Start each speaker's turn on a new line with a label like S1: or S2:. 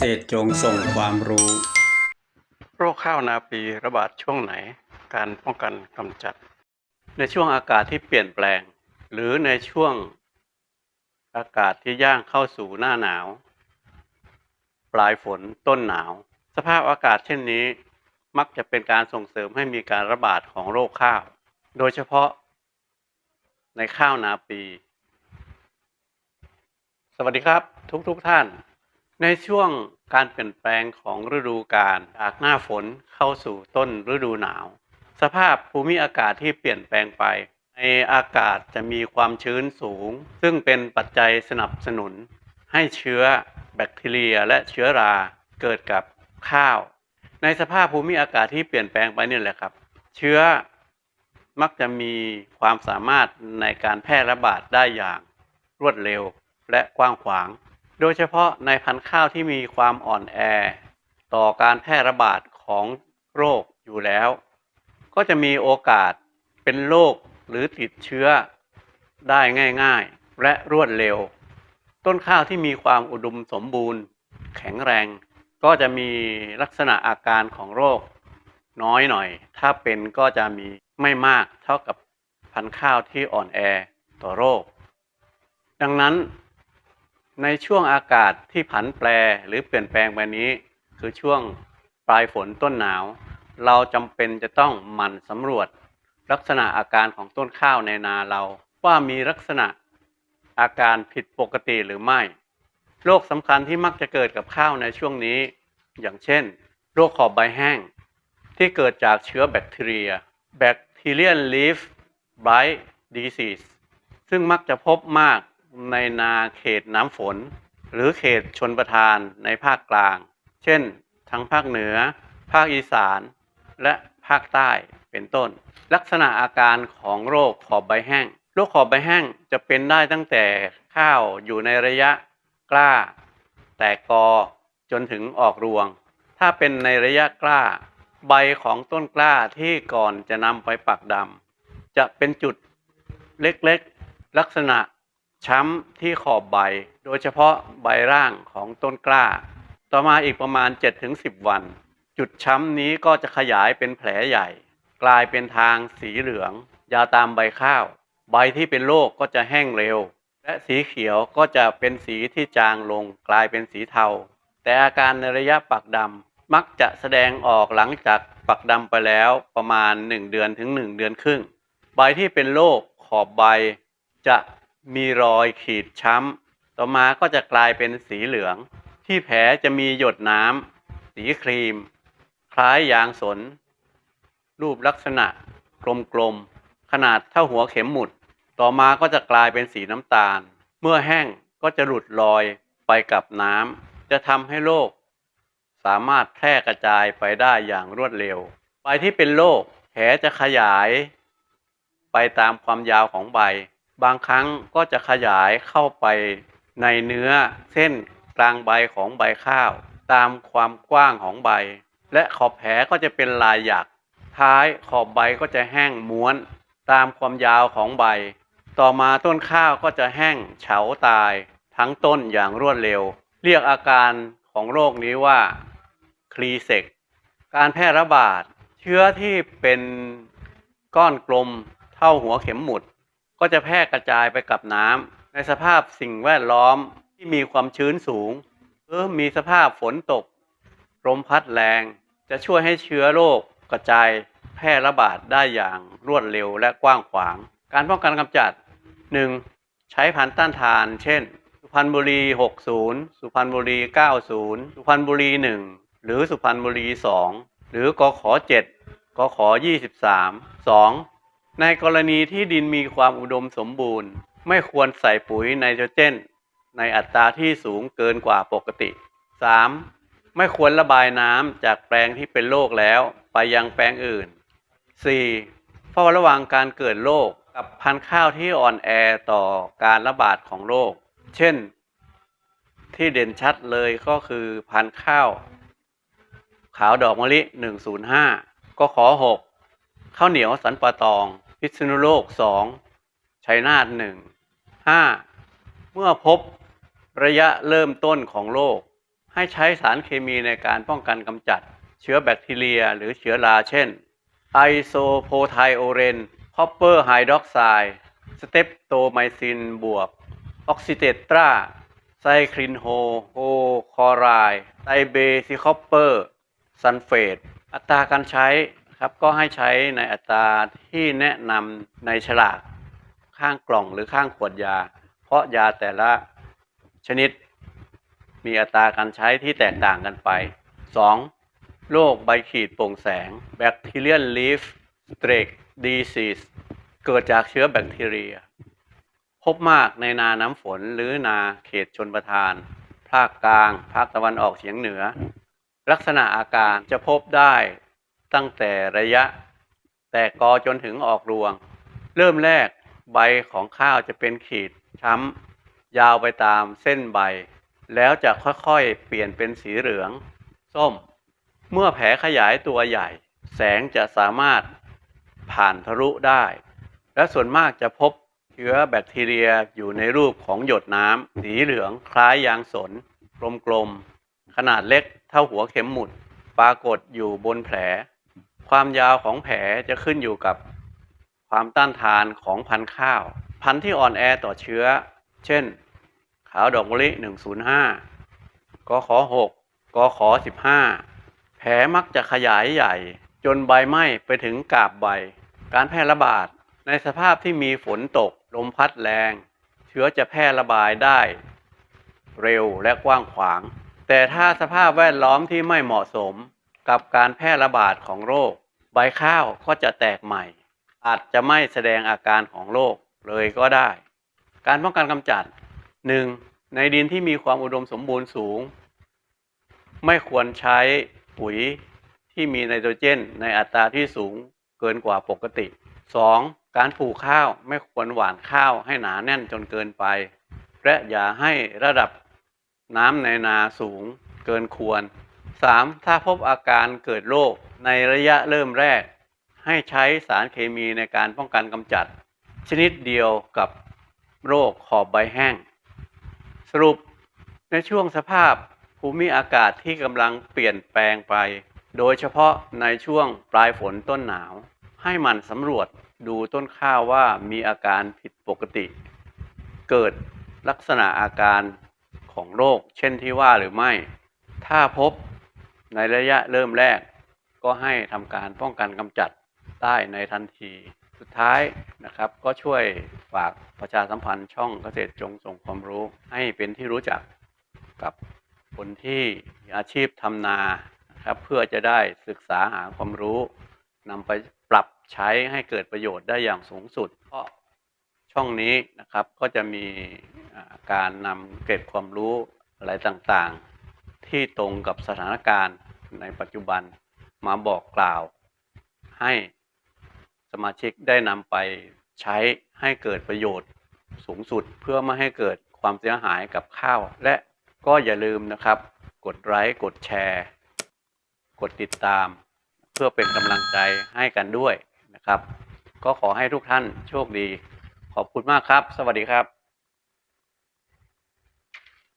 S1: ษตรจงส่งความรู้
S2: โรคข้าวนาปีระบาดช่วงไหน การป้องกันกำจัด ในช่วงอากาศที่เปลี่ยนแปลง หรือในช่วงอากาศที่ย่างเข้าสู่หน้าหนาว ปลายฝนต้นหนาว สภาพอากาศเช่นนี้ มักจะเป็นการส่งเสริมให้มีการระบาดของโรคข้าว โดยเฉพาะ ในข้าวนาปี สวัสดีครับ ทุกทุกท่าน ในช่วงการเปลี่ยนแปลงของฤดูกาลจากหน้าฝนเข้าสู่ต้นฤดูหนาว สภาพภูมิอากาศที่เปลี่ยนแปลงไป ในอากาศจะมีความชื้นสูง ซึ่งเป็นปัจจัยสนับสนุน ให้เชื้อแบคทีเรียและเชื้อราเกิดกับข้าว ในสภาพภูมิอากาศที่เปลี่ยนแปลงไปนี่แหละครับ เชื้อมักจะมีความสามารถในการแพร่ระบาดได้อย่างรวดเร็วและกว้างขวาง โดยเฉพาะในพันธุ์ข้าวที่มีความอ่อนแอ ต่อการแพร่ระบาดของโรคอยู่แล้ว ก็จะมีโอกาสเป็นโรคหรือติดเชื้อได้ง่ายๆ และรวดเร็ว ต้นข้าวที่มีความอุดมสมบูรณ์ แข็งแรง ก็จะมีลักษณะอาการของโรค น้อยหน่อย ถ้าเป็นก็จะมีไม่มากเท่ากับพันธุ์ข้าวที่อ่อนแอต่อโรค ดังนั้น ในช่วงอากาศที่ผันแปรหรือเปลี่ยนแปลงแบบนี้ คือช่วงปลายฝนต้นหนาว เราจำเป็นจะต้องหมั่นสำรวจ ลักษณะอาการของต้นข้าวในนาเรา ว่ามีลักษณะอาการผิดปกติหรือไม่โรคสำคัญที่มักจะเกิดกับข้าวในช่วงนี้ อย่างเช่นโรคขอบใบแห้ง ที่เกิดจากเชื้อแบคทีเรีย Bacterial Leaf Blight Disease ซึ่งมักจะพบมาก ในนาเขตน้ำฝน หรือเขตชนประทานในภาคกลาง เช่น ทั้งภาคเหนือ ภาคอีสาน และภาคใต้เป็นต้น ลักษณะอาการของโรคขอบใบแห้ง โรคขอบใบแห้งจะเป็นได้ตั้งแต่ข้าวอยู่ในระยะกล้า แตกกอจนถึงออกรวง ถ้าเป็นในระยะกล้า ใบของต้นกล้าที่ก่อนจะนำไปปักดำจะเป็นจุดเล็กๆ ลักษณะ ช้ำที่ขอบใบ โดยเฉพาะใบร่างของต้นกล้า ต่อมาอีกประมาณ 7-10 วัน จุดช้ำนี้ก็จะขยายเป็นแผลใหญ่ กลายเป็นทางสีเหลือง ยาตามใบข้าว ใบที่เป็นโรคก็จะแห้งเร็ว และสีเขียวก็จะเป็นสีที่จางลง กลายเป็นสีเทา แต่อาการในระยะปักดำมักจะแสดงออกหลังจากปักดำไปแล้วประมาณ 1 เดือนถึง 1 เดือนครึ่ง ใบที่เป็นโรคขอบใบจะ มีรอยขีดช้ำ ต่อมาก็จะกลายเป็นสีเหลือง ที่แผลจะมีหยดน้ำ สีครีม คล้ายยางสน รูปลักษณะ กลมๆ ขนาดเท่าหัวเข็มหมุด ต่อมาก็จะกลายเป็นสีน้ำตาล เมื่อแห้งก็จะหลุดลอยไปกับน้ำ จะทำให้โรคสามารถแพร่กระจายไปได้อย่างรวดเร็ว ใบที่เป็นโรคแผลจะขยาย ไปตามความยาวของใบ บางครั้งก็จะขยายเข้าไปในเนื้อเส้นกลางใบของใบข้าว ตามความกว้างของใบ และขอบแผลก็จะเป็นลายหยัก ท้ายขอบใบก็จะแห้งม้วน ตามความยาวของใบ ต่อมาต้นข้าวก็จะแห้งเฉาตาย ทั้งต้นอย่างรวดเร็ว เรียกอาการของโรคนี้ว่าคลีเซกการแพร่ระบาด เชื้อที่เป็นก้อนกลมเท่าหัวเข็มหมุด ก็จะแพร่กระจายไปกับน้ำในสภาพสิ่งแวดล้อมที่มีความชื้นสูงหรือมีสภาพฝนตกลมพัดแรง จะช่วยให้เชื้อโรคกระจายแพร่ระบาดได้อย่างรวดเร็วและกว้างขวาง การป้องกันกำจัด 1. ใช้พันธุ์ต้านทาน เช่น สุพรรณบุรี 60 สุพรรณบุรี 90 สุพรรณบุรี 1 หรือสุพรรณบุรี 2 หรือกขอ 7กขอ 23 2. ในกรณีที่ดินมีความอุดมสมบูรณ์ ไม่ควรใส่ปุ๋ยไนโตรเจน ในอัตราที่สูงเกินกว่าปกติ 3. ไม่ควรระบายน้ำจากแปลงที่เป็นโรคแล้วไปยังแปลงอื่น 4. เฝ้าระวังการเกิดโรคกับพันธุ์ข้าวที่อ่อนแอต่อการระบาดของโรค เช่น ที่เด่นชัดเลยก็คือพันธุ์ข้าว ขาวดอกมะลิ 105 ก็ขอ 6 ข้าวเหนียวสันปะตอง พิษณุโลก2ชัยนาท1 5เมื่อพบระยะเริ่มต้นของโรคให้ใช้สารเคมีในการป้องกันกำจัด เชื้อแบคทีเรียหรือเชื้อราเช่นไอโซโพไทโอเรนคอปเปอร์ไฮดรอกไซด์สเตปโตไมซินบวก ออกซิเตตราไซคลินโฮโอคอไรไตเบซิคอปเปอร์ ซันเฟตอัตราการใช้ ครับ ก็ให้ใช้ในอัตราที่แนะนำในฉลากข้างกล่องหรือข้างขวดยา เพราะยาแต่ละชนิด มีอัตราการใช้ที่แตกต่างกันไป 2. โรคใบขีดโปร่งแสง Bacterial Leaf Streak Disease เกิดจากเชื้อแบคทีเรีย พบมากในนาน้ำฝนหรือนาเขตชนประทาน ภาคกลาง ภาคตะวันออกเฉียงเหนือ ลักษณะอาการจะพบได้ ตั้งแต่ระยะแตกกอจนถึงออกรวง เริ่มแรกใบของข้าวจะเป็นขีดช้ำยาวไปตามเส้นใบ แล้วจะค่อยๆ เปลี่ยนเป็นสีเหลือง ส้ม เมื่อแผลขยายตัวใหญ่ แสงจะสามารถผ่านทะลุได้ และส่วนมากจะพบเชื้อแบคทีเรียอยู่ในรูปของหยดน้ำสีเหลืองคล้ายยางสน กลมๆ ขนาดเล็กเท่าหัวเข็มหมุด ปรากฏอยู่บนแผล ความยาวของแผลจะขึ้นอยู่กับความต้านทานของพันธุ์ข้าว พันธุ์ที่อ่อนแอต่อเชื้อ เช่น ขาวดอกมะลิ 105 กขอ 6 กขอ 15 แผลมักจะขยายใหญ่ จนใบไหม้ไปถึงกาบใบ การแพร่ระบาดในสภาพที่มีฝนตก ลมพัดแรง เชื้อจะแพร่ระบายได้ เร็วและกว้างขวาง แต่ถ้าสภาพแวดล้อมที่ไม่เหมาะสม กับการแพร่ระบาดของโรค ใบข้าวก็จะแตกใหม่ อาจจะไม่แสดงอาการของโรคเลยก็ได้ การป้องกันกำจัด 1. ในดินที่มีความอุดมสมบูรณ์สูง ไม่ควรใช้ปุ๋ยที่มีไนโตรเจนในอัตราที่สูงเกินกว่าปกติ 2. การปลูกข้าวไม่ควรหว่านข้าวให้หนาแน่นจนเกินไป และอย่าให้ระดับน้ำในนาสูงเกินควร 3. ถ้าพบอาการเกิดโรคในระยะเริ่มแรก ให้ใช้สารเคมีในการป้องกันกำจัด ชนิดเดียวกับโรคขอบใบแห้ง สรุปในช่วงสภาพภูมิอากาศที่กำลังเปลี่ยนแปลงไป โดยเฉพาะในช่วงปลายฝนต้นหนาว ให้มันสำรวจดูต้นข้าวว่ามีอาการผิดปกติ เกิดลักษณะอาการของโรคเช่นที่ว่าหรือไม่ ถ้าพบ ในระยะเริ่มแรกก็ให้ทำการป้องกันกำจัดได้ในทันที สุดท้ายนะครับ ก็ช่วยฝากประชาสัมพันธ์ช่องเกษตรจงส่งความรู้ ให้เป็นที่รู้จักกับคนที่อาชีพทำนานะครับเพื่อจะได้ศึกษาหาความรู้นำไปปรับใช้ให้เกิดประโยชน์ได้อย่างสูงสุดเพราะช่องนี้นะครับก็จะมีการนำเก็บความรู้อะไรต่างๆ ที่ตรงกับสถานการณ์ในปัจจุบันมาบอกกล่าว ให้สมาชิกได้นำไปใช้ให้เกิดประโยชน์สูงสุดเพื่อไม่ให้เกิดความเสียหายกับข้าว และก็อย่าลืมนะครับ กดไลค์กดแชร์ กดติดตาม เพื่อเป็นกำลังใจให้กันด้วยนะครับ ก็ขอให้ทุกท่านโชคดี ขอบคุณมากครับ สวัสดีครับ